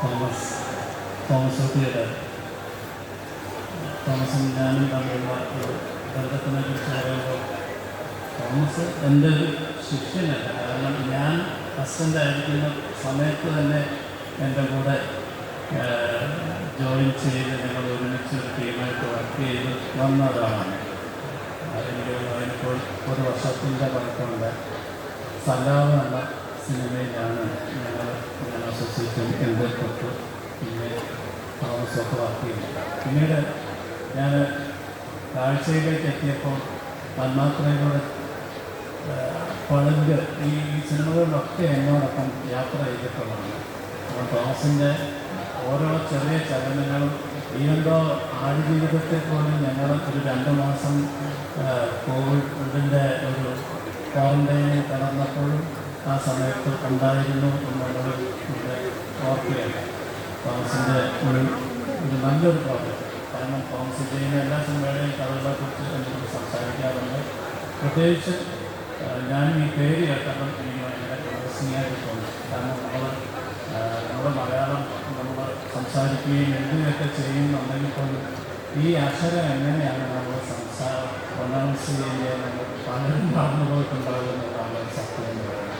Thomas Thomas കുട്ടിയുടെ തോമസും ഞാനും തമ്മിലുള്ള ഒരു ബന്ധത്തിനെ കുറിച്ച് പറയുമ്പോൾ തോമസ് എന്റെ ഒരു ശിഷ്യനല്ല. കാരണം ഞാൻ അസിസ്റ്റന്റ് സമയത്ത് തന്നെ എന്റെ കൂടെ ജോയിൻ ചെയ്ത് ഞങ്ങൾ ഒരുമിച്ച് ഒരു ടീമായിട്ട് വർക്ക് ചെയ്ത് വന്ന ഒരാളാണ് അതിന്റെ ഒരു വർഷത്തിന്റെ പഴക്കമുണ്ട്. സല്ലാവ് എന്ന സിനിമയിലാണ് ഞങ്ങൾ ഞാൻ അസോസിയേറ്റും എന്റെ തൊട്ട് പിന്നെ താമസമൊക്കെ വർക്ക് പിന്നീട് ഞാൻ കാഴ്ചയിലേക്ക് എത്തിയപ്പോൾ തന്മാത്രയിലൂടെ പളുങ്ക് ഈ സിനിമകളിലൊക്കെ എന്നോടൊപ്പം യാത്ര ചെയ്തിട്ടുള്ളതാണ്. അപ്പോൾ തോമസിന്റെ ഓരോ ചെറിയ ചലനങ്ങളും ഈവന്തോ ആടുജീവിതത്തെ പോലും ഞങ്ങൾ ഒരു രണ്ട് മാസം കോവിഡിന്റെ ഒരു ക്വാറന്റൈനിൽ കടന്നപ്പോഴും ആ സമയത്ത് ഉണ്ടായിരുന്നു എന്നുള്ളത് ഇവിടെ ഓർക്കുകയാണ്. തോമസിന്റെ ഒരു ഒരു നല്ലൊരു പ്രോജക്റ്റ് കാരണം തോമസ് ചെയ്യുന്ന എല്ലാ സിനിമയുടെയും കഥകളെ കുറിച്ച് എന്നോട് സംസാരിക്കാറുണ്ട്. പ്രത്യേകിച്ച് ഞാനും ഈ പേര് കേട്ടപ്പോൾ എനിക്ക് ഭയങ്കര ഇൻട്രസ്റ്റിംഗ് തോന്നി. കാരണം നമ്മൾ നമ്മുടെ മലയാളം നമ്മൾ സംസാരിക്കുകയും എന്തിനൊക്കെ ചെയ്യുന്നുണ്ടെങ്കിൽ പോലും ഈ അക്ഷരം എങ്ങനെയാണ് നമ്മൾ സംസാരം ചെയ്യുന്നത് നമ്മൾ പലരും മറന്നു പോയിട്ടുണ്ടാകുന്നതാണ് ഒരു സത്യം എന്ന് പറയുന്നത്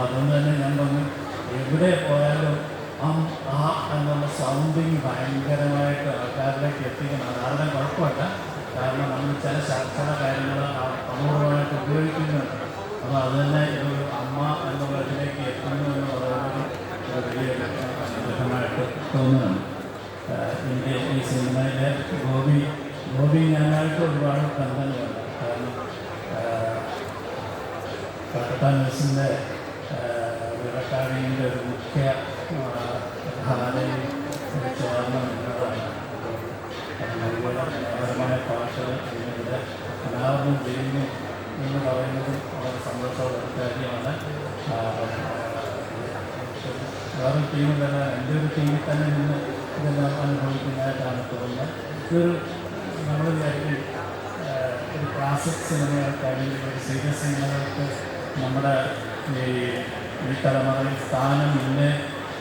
അപ്പോൾ അതുകൊണ്ട് തന്നെ ഞാൻ പറഞ്ഞു എവിടെ പോയാലും ആ ആ എന്നുള്ള സൗണ്ടിങ് ഭയങ്കരമായിട്ട് ആൾക്കാരിലേക്ക് എത്തിക്കണം. അതാരുടെ കുഴപ്പമില്ല. കാരണം നമ്മൾ ചില ശർക്കര കാര്യങ്ങൾ അപൂർവമായിട്ട് ഉപയോഗിക്കുന്നുണ്ട്. അപ്പോൾ അത് തന്നെ ഒരു അമ്മ എന്നുള്ളതിലേക്ക് എത്തുന്നു എന്ന് പറയുന്നത് വലിയ അനുഗ്രഹമായിട്ട് തോന്നുന്നുണ്ട്. എന്റെ ഈ സിനിമയിലെ ഗോപി ഗോപി ഞാനായിട്ട് ഒരുപാട് ബന്ധങ്ങളുണ്ട്. കാരണം കട്ട ന്യൂസിന്റെ വിളക്കാടിന്റെ ഒരു മുഖ്യ ധാരയിൽ ചേർന്ന് നിന്നതാണ് അതുപോലെ മനോഹരമായ പാട്ടുകൾ ഇതിലൂടെ അനാവരണം ചെയ്യുന്നു എന്ന് പറയുന്നത് വളരെ സന്തോഷമുള്ള കാര്യമാണ് വേറെ തന്നെ എന്റെ ഒരു ടീമിൽ തന്നെ നിന്ന് ഇതെല്ലാം അനുഭവിക്കുന്നതായിട്ടാണ് തോന്നുന്നത് ഇതൊരു നമ്മൾ വിചാരിക്കും ഒരു ക്ലാസിക് സിനിമകൾക്ക് അല്ലെങ്കിൽ ഒരു സീരിയസ് സിനിമകൾക്ക് നമ്മുടെ ഈ ഈ തലമുറയിൽ സ്ഥാനമില്ല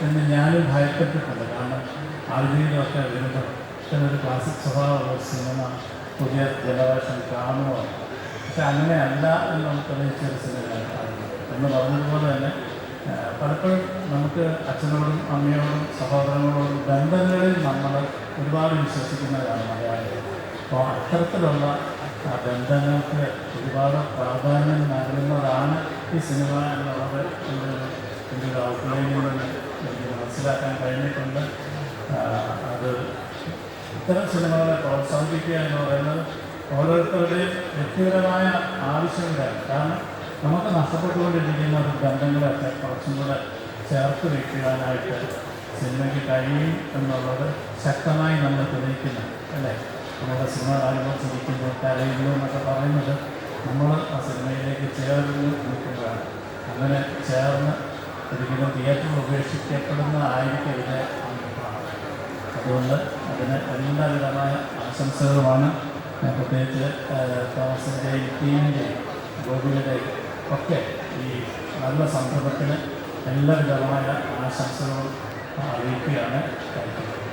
എന്ന് ഞാനും ഭയപ്പെട്ടിട്ടുണ്ട്. കാരണം ആൾജീവിതമൊക്കെ വരുമ്പോൾ ഇത്തരം ഒരു ക്ലാസിക് സ്വഭാവമുള്ള സിനിമ പുതിയ ജനറേഷൻ കാണുമോ? പക്ഷെ അങ്ങനെയല്ല എന്ന് നമുക്ക് തെളിയിച്ചൊരു സിനിമയാണ് എന്ന് പറഞ്ഞതുപോലെ തന്നെ പലപ്പോഴും നമുക്ക് അച്ഛനോടും അമ്മയോടും സഹോദരങ്ങളോടും ബന്ധങ്ങളിൽ നമ്മൾ ഒരുപാട് വിശ്വസിക്കുന്നവരാണ് മലയാളികൾ. അപ്പോൾ അത്തരത്തിലുള്ള ആ ബന്ധങ്ങൾക്ക് ഒരുപാട് പ്രാധാന്യം നൽകുന്നതാണ് ഈ സിനിമ എന്നുള്ളത് എന്റെ ഒരു നിന്ന് എനിക്ക് മനസ്സിലാക്കാൻ കഴിഞ്ഞിട്ടുണ്ട്. അത് ഇത്തരം സിനിമകളെ പ്രോത്സാഹിപ്പിക്കുക എന്ന് പറയുന്നത് ഓരോരുത്തരുടെയും വ്യക്തിപരമായ ആവശ്യങ്ങളാണ്. കാരണം നമുക്ക് നഷ്ടപ്പെട്ടുകൊണ്ടിരിക്കുന്ന ഒരു ബന്ധങ്ങളൊക്കെ കുറച്ചും കൂടെ ചേർത്ത് വയ്ക്കുവാനായിട്ട് സിനിമയ്ക്ക് കഴിയും എന്നുള്ളത് ശക്തമായി നമ്മൾ തെളിയിക്കുന്നു അല്ലേ? നമ്മുടെ സിനിമ കാണുമ്പോൾ ചിരിക്കുന്നു കരയുന്നു എന്നൊക്കെ പറയുന്നത് നമ്മൾ ആ സിനിമയിലേക്ക് ചേർന്ന് നിൽക്കുന്നതാണ്. അങ്ങനെ ചേർന്ന് ഒരിക്കലും തിയേറ്റർ ഉപേക്ഷിക്കപ്പെടുന്നതായിരിക്കരുത് എന്നുള്ളതാണ് അതുകൊണ്ട് അതിന് എല്ലാവിധമായ ആശംസകളുമാണ്. ഞാൻ പ്രത്യേകിച്ച് തോമസിന്റെയും ടീമിന്റെയും ഗോപിയുടെയും ഒക്കെ ഈ നല്ല സംരംഭത്തിന് എല്ലാവിധമായ ആശംസകളും അറിയിക്കുകയാണ്. യു.